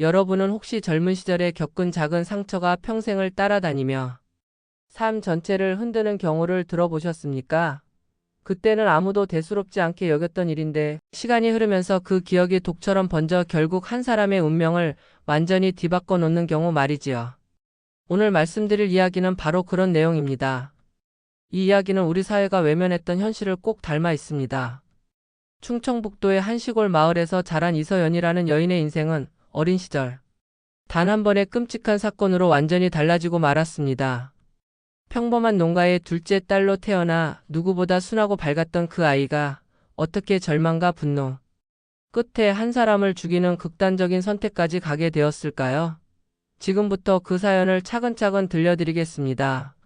여러분은 혹시 젊은 시절에 겪은 작은 상처가 평생을 따라다니며 삶 전체를 흔드는 경우를 들어보셨습니까? 그때는 아무도 대수롭지 않게 여겼던 일인데 시간이 흐르면서 그 기억이 독처럼 번져 결국 한 사람의 운명을 완전히 뒤바꿔 놓는 경우 말이지요. 오늘 말씀드릴 이야기는 바로 그런 내용입니다. 이 이야기는 우리 사회가 외면했던 현실을 꼭 닮아 있습니다. 충청북도의 한 시골 마을에서 자란 이서연이라는 여인의 인생은 어린 시절 단 한 번의 끔찍한 사건으로 완전히 달라지고 말았습니다. 평범한 농가의 둘째 딸로 태어나 누구보다 순하고 밝았던 그 아이가 어떻게 절망과 분노 끝에 한 사람을 죽이는 극단적인 선택까지 가게 되었을까요? 지금부터 그 사연을 차근차근 들려드리겠습니다.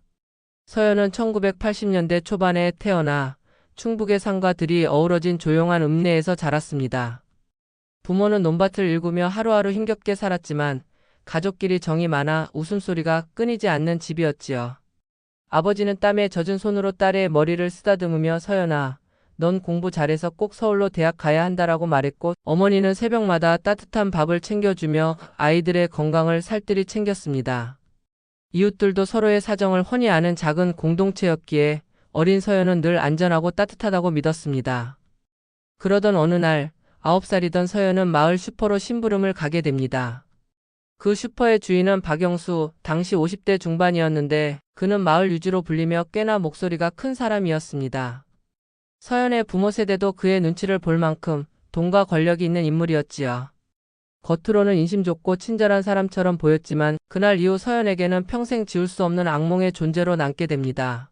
서연은 1980년대 초반에 태어나 충북의 산과 들이 어우러진 조용한 읍내에서 자랐습니다. 부모는 논밭을 일구며 하루하루 힘겹게 살았지만 가족끼리 정이 많아 웃음소리가 끊이지 않는 집이었지요. 아버지는 땀에 젖은 손으로 딸의 머리를 쓰다듬으며 서연아, 넌 공부 잘해서 꼭 서울로 대학 가야 한다라고 말했고 어머니는 새벽마다 따뜻한 밥을 챙겨주며 아이들의 건강을 살뜰히 챙겼습니다. 이웃들도 서로의 사정을 훤히 아는 작은 공동체였기에 어린 서연은 늘 안전하고 따뜻하다고 믿었습니다. 그러던 어느 날 9살이던 서연은 마을 슈퍼로 심부름을 가게 됩니다. 그 슈퍼의 주인은 박영수, 당시 50대 중반이었는데 그는 마을 유지로 불리며 꽤나 목소리가 큰 사람이었습니다. 서연의 부모 세대도 그의 눈치를 볼 만큼 돈과 권력이 있는 인물이었지요. 겉으로는 인심 좋고 친절한 사람처럼 보였지만 그날 이후 서연에게는 평생 지울 수 없는 악몽의 존재로 남게 됩니다.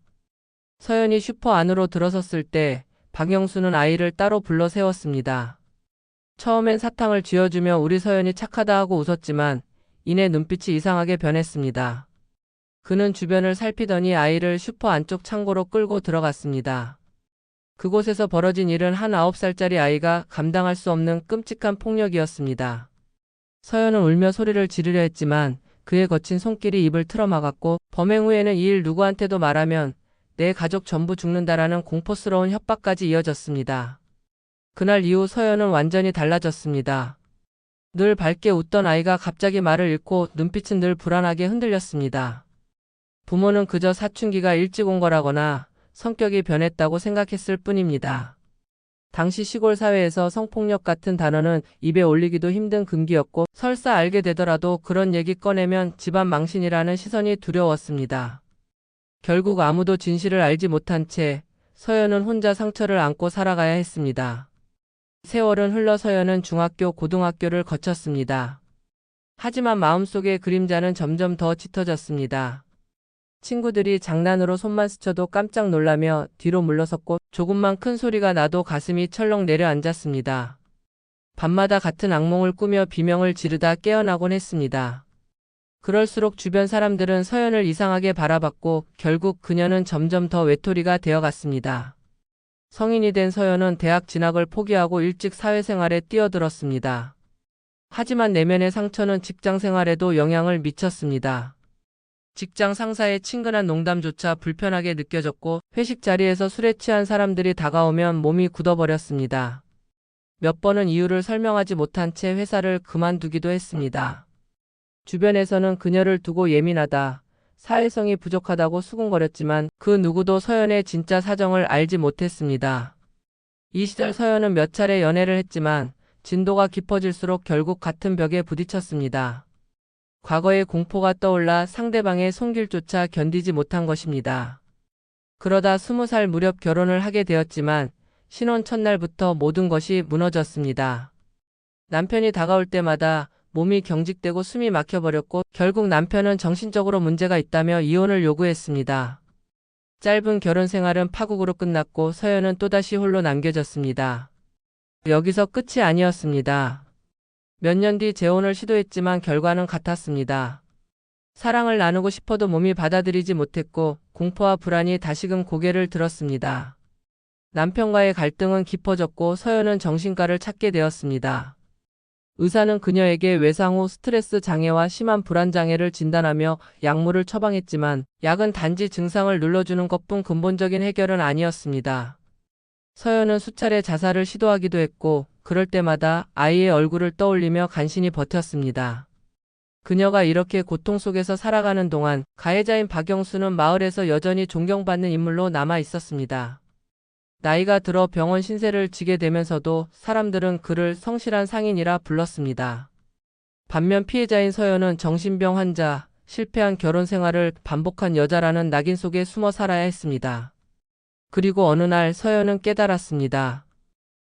서연이 슈퍼 안으로 들어섰을 때 박영수는 아이를 따로 불러 세웠습니다. 처음엔 사탕을 쥐어주며 우리 서연이 착하다 하고 웃었지만 이내 눈빛이 이상하게 변했습니다. 그는 주변을 살피더니 아이를 슈퍼 안쪽 창고로 끌고 들어갔습니다. 그곳에서 벌어진 일은 한 9살짜리 아이가 감당할 수 없는 끔찍한 폭력이었습니다. 서연은 울며 소리를 지르려 했지만 그의 거친 손길이 입을 틀어막았고 범행 후에는 이 일 누구한테도 말하면 내 가족 전부 죽는다라는 공포스러운 협박까지 이어졌습니다. 그날 이후 서연은 완전히 달라졌습니다. 늘 밝게 웃던 아이가 갑자기 말을 잃고 눈빛은 늘 불안하게 흔들렸습니다. 부모는 그저 사춘기가 일찍 온 거라거나 성격이 변했다고 생각했을 뿐입니다. 당시 시골 사회에서 성폭력 같은 단어는 입에 올리기도 힘든 금기였고 설사 알게 되더라도 그런 얘기 꺼내면 집안 망신이라는 시선이 두려웠습니다. 결국 아무도 진실을 알지 못한 채 서연은 혼자 상처를 안고 살아가야 했습니다. 세월은 흘러 서연은 중학교, 고등학교를 거쳤습니다. 하지만 마음속의 그림자는 점점 더 짙어졌습니다. 친구들이 장난으로 손만 스쳐도 깜짝 놀라며 뒤로 물러섰고 조금만 큰 소리가 나도 가슴이 철렁 내려앉았습니다. 밤마다 같은 악몽을 꾸며 비명을 지르다 깨어나곤 했습니다. 그럴수록 주변 사람들은 서연을 이상하게 바라봤고 결국 그녀는 점점 더 외톨이가 되어갔습니다. 성인이 된 서연은 대학 진학을 포기하고 일찍 사회생활에 뛰어들었습니다. 하지만 내면의 상처는 직장 생활에도 영향을 미쳤습니다. 직장 상사의 친근한 농담조차 불편하게 느껴졌고 회식 자리에서 술에 취한 사람들이 다가오면 몸이 굳어버렸습니다. 몇 번은 이유를 설명하지 못한 채 회사를 그만두기도 했습니다. 주변에서는 그녀를 두고 예민하다, 사회성이 부족하다고 수군거렸지만 그 누구도 서연의 진짜 사정을 알지 못했습니다. 이 시절 서연은 몇 차례 연애를 했지만 진도가 깊어질수록 결국 같은 벽에 부딪혔습니다. 과거의 공포가 떠올라 상대방의 손길조차 견디지 못한 것입니다. 그러다 스무 살 무렵 결혼을 하게 되었지만 신혼 첫날부터 모든 것이 무너졌습니다. 남편이 다가올 때마다 몸이 경직되고 숨이 막혀버렸고 결국 남편은 정신적으로 문제가 있다며 이혼을 요구했습니다. 짧은 결혼 생활은 파국으로 끝났고 서연은 또다시 홀로 남겨졌습니다. 여기서 끝이 아니었습니다. 몇 년 뒤 재혼을 시도했지만 결과는 같았습니다. 사랑을 나누고 싶어도 몸이 받아들이지 못했고 공포와 불안이 다시금 고개를 들었습니다. 남편과의 갈등은 깊어졌고 서연은 정신과를 찾게 되었습니다. 의사는 그녀에게 외상 후 스트레스 장애와 심한 불안 장애를 진단하며 약물을 처방했지만 약은 단지 증상을 눌러주는 것뿐 근본적인 해결은 아니었습니다. 서연은 수차례 자살을 시도하기도 했고, 그럴 때마다 아이의 얼굴을 떠올리며 간신히 버텼습니다. 그녀가 이렇게 고통 속에서 살아가는 동안 가해자인 박영수는 마을에서 여전히 존경받는 인물로 남아 있었습니다. 나이가 들어 병원 신세를 지게 되면서도 사람들은 그를 성실한 상인이라 불렀습니다. 반면 피해자인 서연은 정신병 환자, 실패한 결혼 생활을 반복한 여자라는 낙인 속에 숨어 살아야 했습니다. 그리고 어느 날 서연은 깨달았습니다.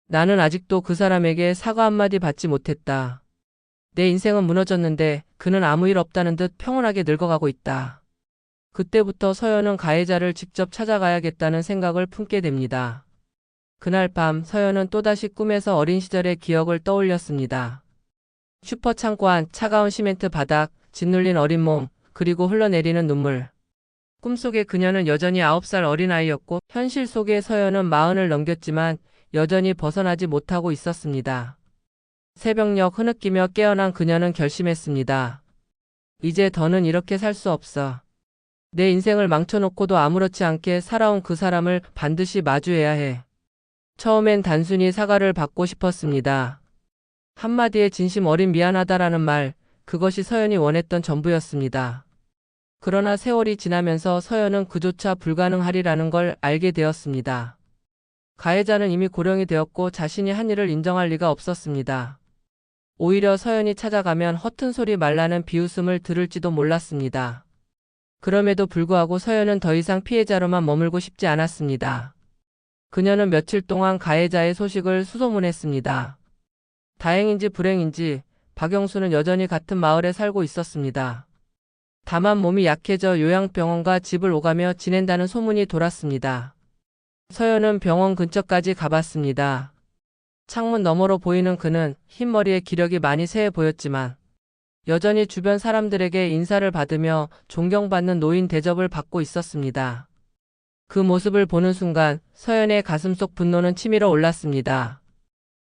나는 아직도 그 사람에게 사과 한마디 받지 못했다. 내 인생은 무너졌는데 그는 아무 일 없다는 듯 평온하게 늙어가고 있다. 그때부터 서연은 가해자를 직접 찾아가야겠다는 생각을 품게 됩니다. 그날 밤 서연은 또다시 꿈에서 어린 시절의 기억을 떠올렸습니다. 슈퍼 창고 안 차가운 시멘트 바닥, 짓눌린 어린 몸, 그리고 흘러내리는 눈물. 꿈속의 그녀는 여전히 9살 어린아이였고 현실 속의 서연은 마흔을 넘겼지만 여전히 벗어나지 못하고 있었습니다. 새벽녘 흐느끼며 깨어난 그녀는 결심했습니다. 이제 더는 이렇게 살 수 없어. 내 인생을 망쳐놓고도 아무렇지 않게 살아온 그 사람을 반드시 마주해야 해. 처음엔 단순히 사과를 받고 싶었습니다. 한마디에 진심 어린 미안하다라는 말, 그것이 서연이 원했던 전부였습니다. 그러나 세월이 지나면서 서연은 그조차 불가능하리라는 걸 알게 되었습니다. 가해자는 이미 고령이 되었고 자신이 한 일을 인정할 리가 없었습니다. 오히려 서연이 찾아가면 허튼 소리 말라는 비웃음을 들을지도 몰랐습니다. 그럼에도 불구하고 서연은 더 이상 피해자로만 머물고 싶지 않았습니다. 그녀는 며칠 동안 가해자의 소식을 수소문했습니다. 다행인지 불행인지 박영수는 여전히 같은 마을에 살고 있었습니다. 다만 몸이 약해져 요양병원과 집을 오가며 지낸다는 소문이 돌았습니다. 서연은 병원 근처까지 가봤습니다. 창문 너머로 보이는 그는 흰머리에 기력이 많이 쇠해 보였지만 여전히 주변 사람들에게 인사를 받으며 존경받는 노인 대접을 받고 있었습니다. 그 모습을 보는 순간 서연의 가슴 속 분노는 치밀어 올랐습니다.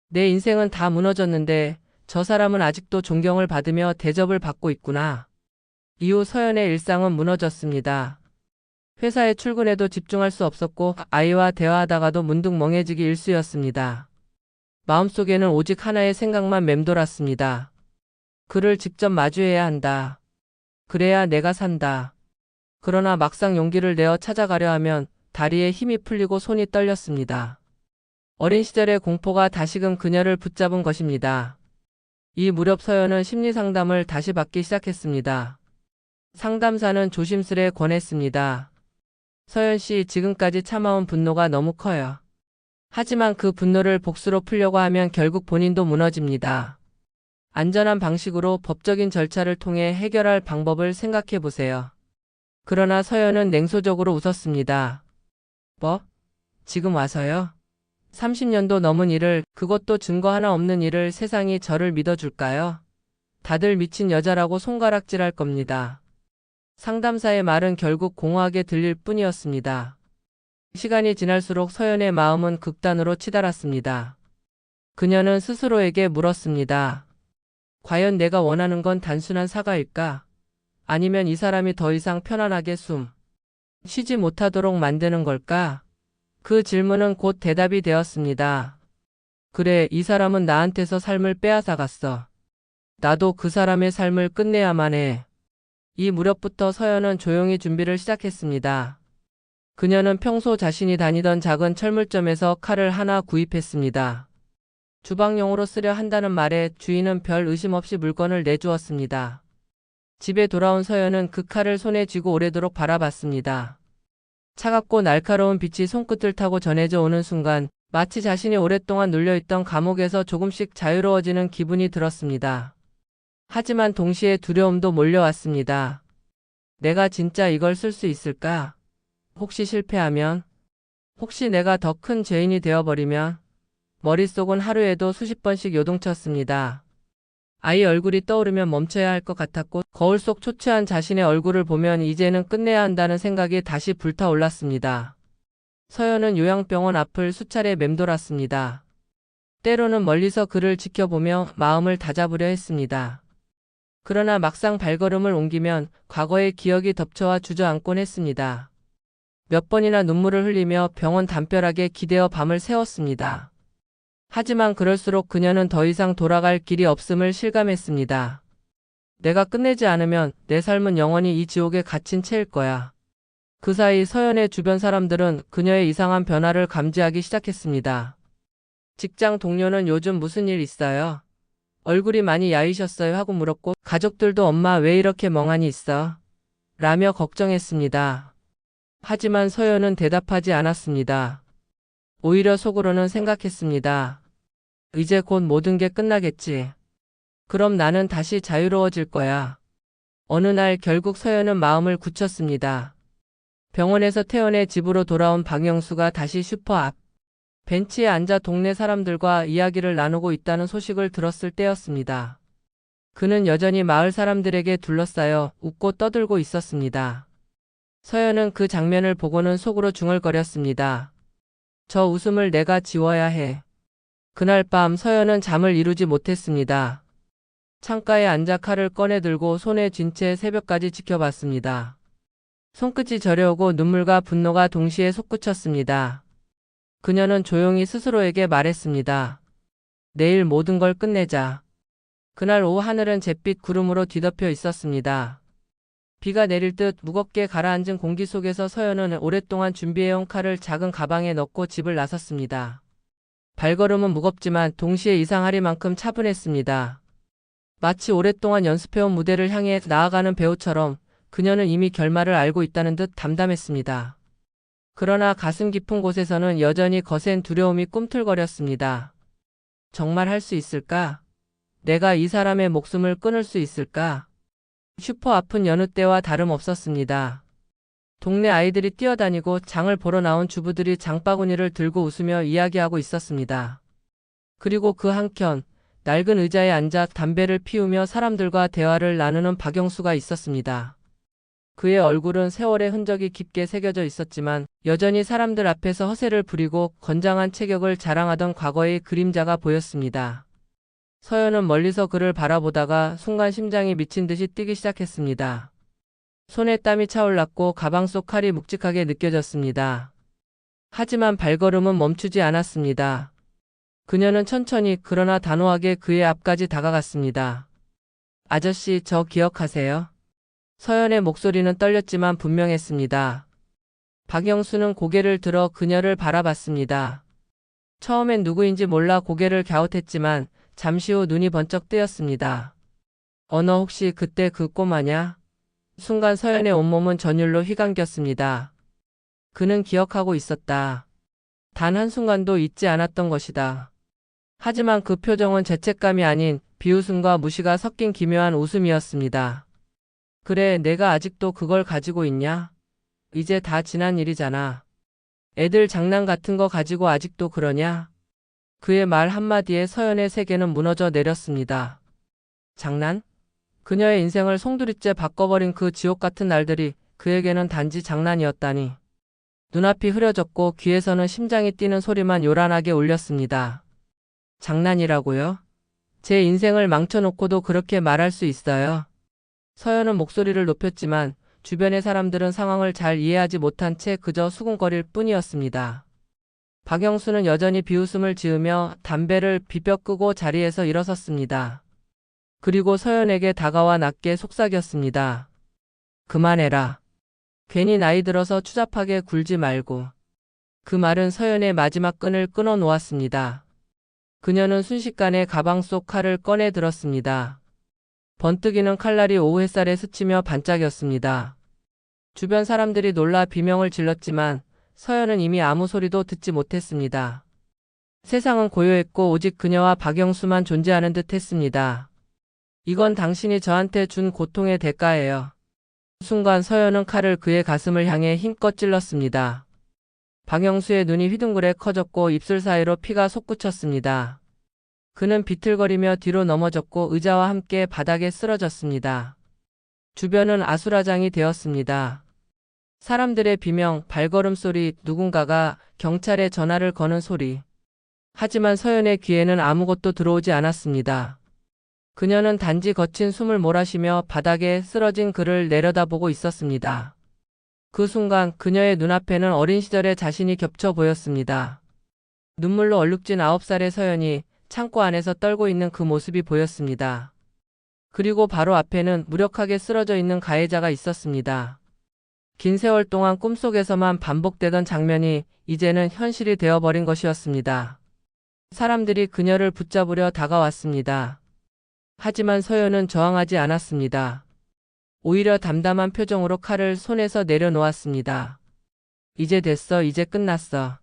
내 인생은 다 무너졌는데 저 사람은 아직도 존경을 받으며 대접을 받고 있구나. 이후 서연의 일상은 무너졌습니다. 회사에 출근해도 집중할 수 없었고 아이와 대화하다가도 문득 멍해지기 일쑤였습니다. 마음속에는 오직 하나의 생각만 맴돌았습니다. 그를 직접 마주해야 한다. 그래야 내가 산다. 그러나 막상 용기를 내어 찾아가려 하면 다리에 힘이 풀리고 손이 떨렸습니다. 어린 시절의 공포가 다시금 그녀를 붙잡은 것입니다. 이 무렵 서연은 심리 상담을 다시 받기 시작했습니다. 상담사는 조심스레 권했습니다. 서연 씨, 지금까지 참아온 분노가 너무 커요. 하지만 그 분노를 복수로 풀려고 하면 결국 본인도 무너집니다. 안전한 방식으로 법적인 절차를 통해 해결할 방법을 생각해 보세요. 그러나 서연은 냉소적으로 웃었습니다. 뭐? 지금 와서요? 30년도 넘은 일을, 그것도 증거 하나 없는 일을 세상이 저를 믿어줄까요? 다들 미친 여자라고 손가락질 할 겁니다. 상담사의 말은 결국 공허하게 들릴 뿐이었습니다. 시간이 지날수록 서연의 마음은 극단으로 치달았습니다. 그녀는 스스로에게 물었습니다. 과연 내가 원하는 건 단순한 사과일까? 아니면 이 사람이 더 이상 편안하게 숨 쉬지 못하도록 만드는 걸까? 그 질문은 곧 대답이 되었습니다. 그래, 이 사람은 나한테서 삶을 빼앗아 갔어. 나도 그 사람의 삶을 끝내야만 해. 이 무렵부터 서연은 조용히 준비를 시작했습니다. 그녀는 평소 자신이 다니던 작은 철물점에서 칼을 하나 구입했습니다. 주방용으로 쓰려 한다는 말에 주인은 별 의심 없이 물건을 내주었습니다. 집에 돌아온 서연은 그 칼을 손에 쥐고 오래도록 바라봤습니다. 차갑고 날카로운 빛이 손끝을 타고 전해져 오는 순간 마치 자신이 오랫동안 눌려있던 감옥에서 조금씩 자유로워지는 기분이 들었습니다. 하지만 동시에 두려움도 몰려왔습니다. 내가 진짜 이걸 쓸 수 있을까? 혹시 실패하면? 혹시 내가 더 큰 죄인이 되어버리면? 머릿속은 하루에도 수십 번씩 요동쳤습니다. 아이 얼굴이 떠오르면 멈춰야 할 것 같았고 거울 속 초췌한 자신의 얼굴을 보면 이제는 끝내야 한다는 생각이 다시 불타올랐습니다. 서연은 요양병원 앞을 수차례 맴돌았습니다. 때로는 멀리서 그를 지켜보며 마음을 다잡으려 했습니다. 그러나 막상 발걸음을 옮기면 과거의 기억이 덮쳐와 주저앉곤 했습니다. 몇 번이나 눈물을 흘리며 병원 담벼락에 기대어 밤을 새웠습니다. 하지만 그럴수록 그녀는 더 이상 돌아갈 길이 없음을 실감했습니다. 내가 끝내지 않으면 내 삶은 영원히 이 지옥에 갇힌 채일 거야. 그 사이 서연의 주변 사람들은 그녀의 이상한 변화를 감지하기 시작했습니다. 직장 동료는 요즘 무슨 일 있어요? 얼굴이 많이 야위셨어요 하고 물었고 가족들도 엄마 왜 이렇게 멍하니 있어? 라며 걱정했습니다. 하지만 서연은 대답하지 않았습니다. 오히려 속으로는 생각했습니다. 이제 곧 모든 게 끝나겠지. 그럼 나는 다시 자유로워질 거야. 어느 날 결국 서연은 마음을 굳혔습니다. 병원에서 퇴원해 집으로 돌아온 박영수가 다시 슈퍼 앞 벤치에 앉아 동네 사람들과 이야기를 나누고 있다는 소식을 들었을 때였습니다. 그는 여전히 마을 사람들에게 둘러싸여 웃고 떠들고 있었습니다. 서연은 그 장면을 보고는 속으로 중얼거렸습니다. 저 웃음을 내가 지워야 해. 그날 밤 서연은 잠을 이루지 못했습니다. 창가에 앉아 칼을 꺼내 들고 손에 쥔 채 새벽까지 지켜봤습니다. 손끝이 저려오고 눈물과 분노가 동시에 솟구쳤습니다. 그녀는 조용히 스스로에게 말했습니다. 내일 모든 걸 끝내자. 그날 오후 하늘은 잿빛 구름으로 뒤덮여 있었습니다. 비가 내릴 듯 무겁게 가라앉은 공기 속에서 서연은 오랫동안 준비해온 칼을 작은 가방에 넣고 집을 나섰습니다. 발걸음은 무겁지만 동시에 이상하리만큼 차분했습니다. 마치 오랫동안 연습해온 무대를 향해 나아가는 배우처럼 그녀는 이미 결말을 알고 있다는 듯 담담했습니다. 그러나 가슴 깊은 곳에서는 여전히 거센 두려움이 꿈틀거렸습니다. 정말 할 수 있을까? 내가 이 사람의 목숨을 끊을 수 있을까? 슈퍼 앞은 여느 때와 다름없었습니다. 동네 아이들이 뛰어다니고 장을 보러 나온 주부들이 장바구니를 들고 웃으며 이야기하고 있었습니다. 그리고 그 한켠 낡은 의자에 앉아 담배를 피우며 사람들과 대화를 나누는 박영수가 있었습니다. 그의 얼굴은 세월의 흔적이 깊게 새겨져 있었지만 여전히 사람들 앞에서 허세를 부리고 건장한 체격을 자랑하던 과거의 그림자가 보였습니다. 서연은 멀리서 그를 바라보다가 순간 심장이 미친 듯이 뛰기 시작했습니다. 손에 땀이 차올랐고 가방 속 칼이 묵직하게 느껴졌습니다. 하지만 발걸음은 멈추지 않았습니다. 그녀는 천천히 그러나 단호하게 그의 앞까지 다가갔습니다. 아저씨, 저 기억하세요? 서연의 목소리는 떨렸지만 분명했습니다. 박영수는 고개를 들어 그녀를 바라봤습니다. 처음엔 누구인지 몰라 고개를 갸웃했지만 잠시 후 눈이 번쩍 뜨였습니다. 어, 너 혹시 그때 그 꼬마냐? 순간 서연의 온몸은 전율로 휘감겼습니다. 그는 기억하고 있었다. 단 한순간도 잊지 않았던 것이다. 하지만 그 표정은 죄책감이 아닌 비웃음과 무시가 섞인 기묘한 웃음이었습니다. 그래, 내가 아직도 그걸 가지고 있냐? 이제 다 지난 일이잖아. 애들 장난 같은 거 가지고 아직도 그러냐? 그의 말 한마디에 서연의 세계는 무너져 내렸습니다. 장난? 그녀의 인생을 송두리째 바꿔버린 그 지옥 같은 날들이 그에게는 단지 장난이었다니. 눈앞이 흐려졌고 귀에서는 심장이 뛰는 소리만 요란하게 울렸습니다. 장난이라고요? 제 인생을 망쳐놓고도 그렇게 말할 수 있어요. 서연은 목소리를 높였지만 주변의 사람들은 상황을 잘 이해하지 못한 채 그저 수군거릴 뿐이었습니다. 박영수는 여전히 비웃음을 지으며 담배를 비벼 끄고 자리에서 일어섰습니다. 그리고 서연에게 다가와 낮게 속삭였습니다. 그만해라. 괜히 나이 들어서 추잡하게 굴지 말고. 그 말은 서연의 마지막 끈을 끊어 놓았습니다. 그녀는 순식간에 가방 속 칼을 꺼내 들었습니다. 번뜩이는 칼날이 오후 햇살에 스치며 반짝였습니다. 주변 사람들이 놀라 비명을 질렀지만 서연은 이미 아무 소리도 듣지 못했습니다. 세상은 고요했고 오직 그녀와 박영수만 존재하는 듯 했습니다. 이건 당신이 저한테 준 고통의 대가예요. 순간 서연은 칼을 그의 가슴을 향해 힘껏 찔렀습니다. 박영수의 눈이 휘둥그레 커졌고 입술 사이로 피가 솟구쳤습니다. 그는 비틀거리며 뒤로 넘어졌고 의자와 함께 바닥에 쓰러졌습니다. 주변은 아수라장이 되었습니다. 사람들의 비명, 발걸음 소리, 누군가가 경찰에 전화를 거는 소리. 하지만 서연의 귀에는 아무것도 들어오지 않았습니다. 그녀는 단지 거친 숨을 몰아쉬며 바닥에 쓰러진 그를 내려다보고 있었습니다. 그 순간 그녀의 눈앞에는 어린 시절의 자신이 겹쳐 보였습니다. 눈물로 얼룩진 아홉 살의 서연이 창고 안에서 떨고 있는 그 모습이 보였습니다. 그리고 바로 앞에는 무력하게 쓰러져 있는 가해자가 있었습니다. 긴 세월 동안 꿈속에서만 반복되던 장면이 이제는 현실이 되어버린 것이었습니다. 사람들이 그녀를 붙잡으려 다가왔습니다. 하지만 서연은 저항하지 않았습니다. 오히려 담담한 표정으로 칼을 손에서 내려놓았습니다. 이제 됐어, 이제 끝났어.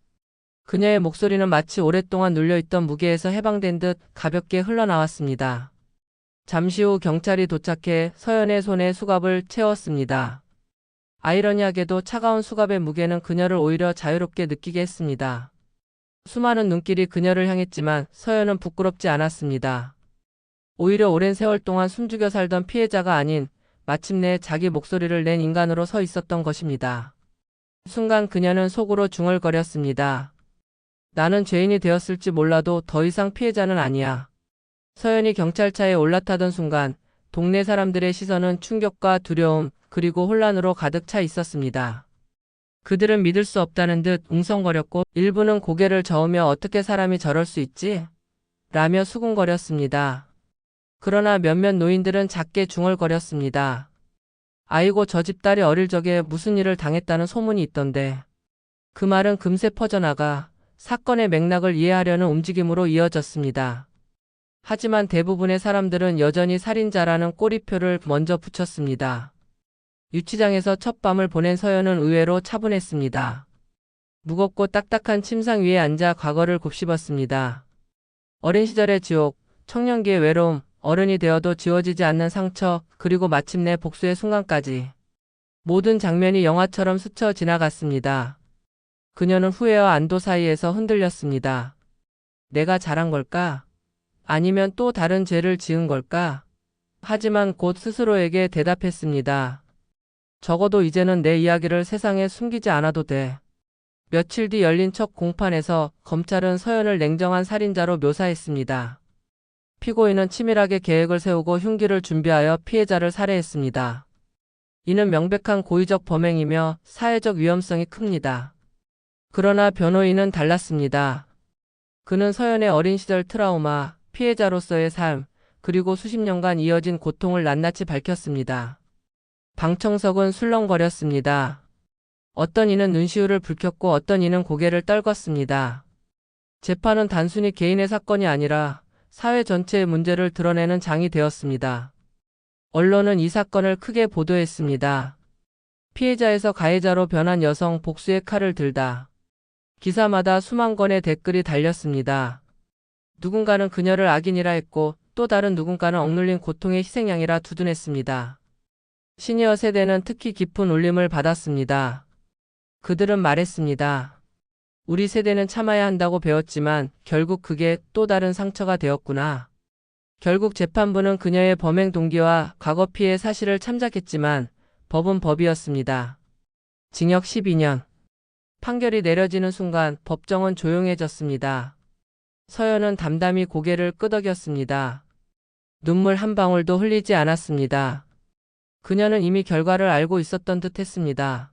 그녀의 목소리는 마치 오랫동안 눌려있던 무게에서 해방된 듯 가볍게 흘러나왔습니다. 잠시 후 경찰이 도착해 서연의 손에 수갑을 채웠습니다. 아이러니하게도 차가운 수갑의 무게는 그녀를 오히려 자유롭게 느끼게 했습니다. 수많은 눈길이 그녀를 향했지만 서연은 부끄럽지 않았습니다. 오히려 오랜 세월 동안 숨죽여 살던 피해자가 아닌 마침내 자기 목소리를 낸 인간으로 서 있었던 것입니다. 순간 그녀는 속으로 중얼거렸습니다. 나는 죄인이 되었을지 몰라도 더 이상 피해자는 아니야. 서연이 경찰차에 올라타던 순간 동네 사람들의 시선은 충격과 두려움 그리고 혼란으로 가득 차 있었습니다. 그들은 믿을 수 없다는 듯 웅성거렸고 일부는 고개를 저으며 어떻게 사람이 저럴 수 있지? 라며 수군거렸습니다. 그러나 몇몇 노인들은 작게 중얼거렸습니다. 아이고 저 집 딸이 어릴 적에 무슨 일을 당했다는 소문이 있던데. 그 말은 금세 퍼져나가 사건의 맥락을 이해하려는 움직임으로 이어졌습니다. 하지만 대부분의 사람들은 여전히 살인자라는 꼬리표를 먼저 붙였습니다. 유치장에서 첫 밤을 보낸 서연은 의외로 차분했습니다. 무겁고 딱딱한 침상 위에 앉아 과거를 곱씹었습니다. 어린 시절의 지옥, 청년기의 외로움, 어른이 되어도 지워지지 않는 상처, 그리고 마침내 복수의 순간까지. 모든 장면이 영화처럼 스쳐 지나갔습니다. 그녀는 후회와 안도 사이에서 흔들렸습니다. 내가 잘한 걸까? 아니면 또 다른 죄를 지은 걸까? 하지만 곧 스스로에게 대답했습니다. 적어도 이제는 내 이야기를 세상에 숨기지 않아도 돼. 며칠 뒤 열린 첫 공판에서 검찰은 서연을 냉정한 살인자로 묘사했습니다. 피고인은 치밀하게 계획을 세우고 흉기를 준비하여 피해자를 살해했습니다. 이는 명백한 고의적 범행이며 사회적 위험성이 큽니다. 그러나 변호인은 달랐습니다. 그는 서연의 어린 시절 트라우마, 피해자로서의 삶, 그리고 수십 년간 이어진 고통을 낱낱이 밝혔습니다. 방청석은 술렁거렸습니다. 어떤 이는 눈시울을 붉혔고 어떤 이는 고개를 떨궜습니다. 재판은 단순히 개인의 사건이 아니라 사회 전체의 문제를 드러내는 장이 되었습니다. 언론은 이 사건을 크게 보도했습니다. 피해자에서 가해자로 변한 여성 복수의 칼을 들다. 기사마다 수만 건의 댓글이 달렸습니다. 누군가는 그녀를 악인이라 했고 또 다른 누군가는 억눌린 고통의 희생양이라 두둔했습니다. 시니어 세대는 특히 깊은 울림을 받았습니다. 그들은 말했습니다. 우리 세대는 참아야 한다고 배웠지만 결국 그게 또 다른 상처가 되었구나. 결국 재판부는 그녀의 범행 동기와 과거 피해 사실을 참작했지만 법은 법이었습니다. 징역 12년. 판결이 내려지는 순간 법정은 조용해졌습니다. 서연은 담담히 고개를 끄덕였습니다. 눈물 한 방울도 흘리지 않았습니다. 그녀는 이미 결과를 알고 있었던 듯 했습니다.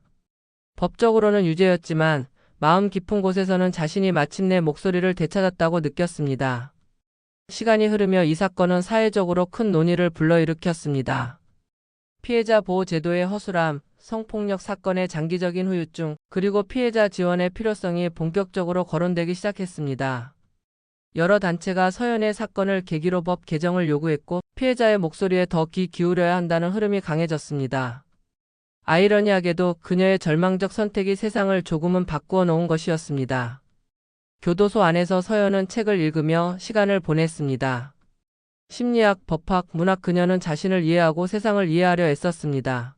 법적으로는 유죄였지만 마음 깊은 곳에서는 자신이 마침내 목소리를 되찾았다고 느꼈습니다. 시간이 흐르며 이 사건은 사회적으로 큰 논의를 불러일으켰습니다. 피해자 보호 제도의 허술함, 성폭력 사건의 장기적인 후유증, 그리고 피해자 지원의 필요성이 본격적으로 거론되기 시작했습니다. 여러 단체가 서연의 사건을 계기로 법 개정을 요구했고 피해자의 목소리에 더 귀 기울여야 한다는 흐름이 강해졌습니다. 아이러니하게도 그녀의 절망적 선택이 세상을 조금은 바꾸어 놓은 것이었습니다. 교도소 안에서 서연은 책을 읽으며 시간을 보냈습니다. 심리학, 법학, 문학 그녀는 자신을 이해하고 세상을 이해하려 애썼습니다.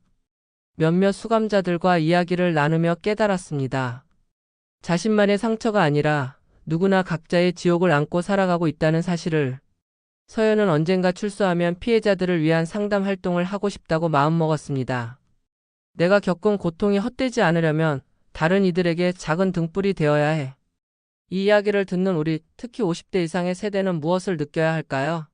몇몇 수감자들과 이야기를 나누며 깨달았습니다. 자신만의 상처가 아니라 누구나 각자의 지옥을 안고 살아가고 있다는 사실을 서연은 언젠가 출소하면 피해자들을 위한 상담 활동을 하고 싶다고 마음먹었습니다. 내가 겪은 고통이 헛되지 않으려면 다른 이들에게 작은 등불이 되어야 해. 이 이야기를 듣는 우리, 특히 50대 이상의 세대는 무엇을 느껴야 할까요?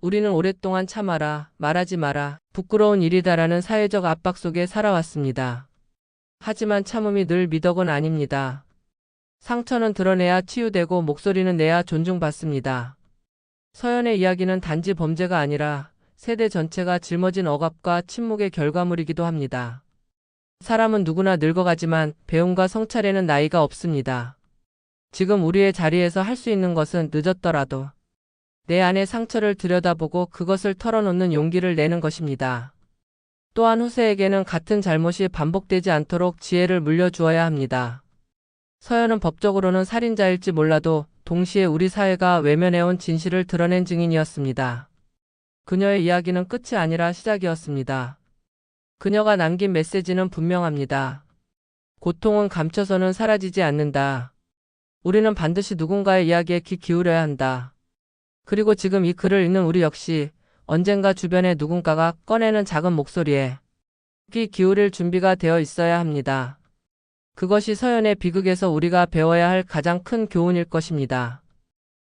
우리는 오랫동안 참아라, 말하지 마라, 부끄러운 일이다라는 사회적 압박 속에 살아왔습니다. 하지만 참음이 늘 미덕은 아닙니다. 상처는 드러내야 치유되고 목소리는 내야 존중받습니다. 서연의 이야기는 단지 범죄가 아니라 세대 전체가 짊어진 억압과 침묵의 결과물이기도 합니다. 사람은 누구나 늙어가지만 배움과 성찰에는 나이가 없습니다. 지금 우리의 자리에서 할 수 있는 것은 늦었더라도 내 안의 상처를 들여다보고 그것을 털어놓는 용기를 내는 것입니다. 또한 후세에게는 같은 잘못이 반복되지 않도록 지혜를 물려주어야 합니다. 서연은 법적으로는 살인자일지 몰라도 동시에 우리 사회가 외면해온 진실을 드러낸 증인이었습니다. 그녀의 이야기는 끝이 아니라 시작이었습니다. 그녀가 남긴 메시지는 분명합니다. 고통은 감춰서는 사라지지 않는다. 우리는 반드시 누군가의 이야기에 귀 기울여야 한다. 그리고 지금 이 글을 읽는 우리 역시 언젠가 주변에 누군가가 꺼내는 작은 목소리에 귀 기울일 준비가 되어 있어야 합니다. 그것이 서연의 비극에서 우리가 배워야 할 가장 큰 교훈일 것입니다.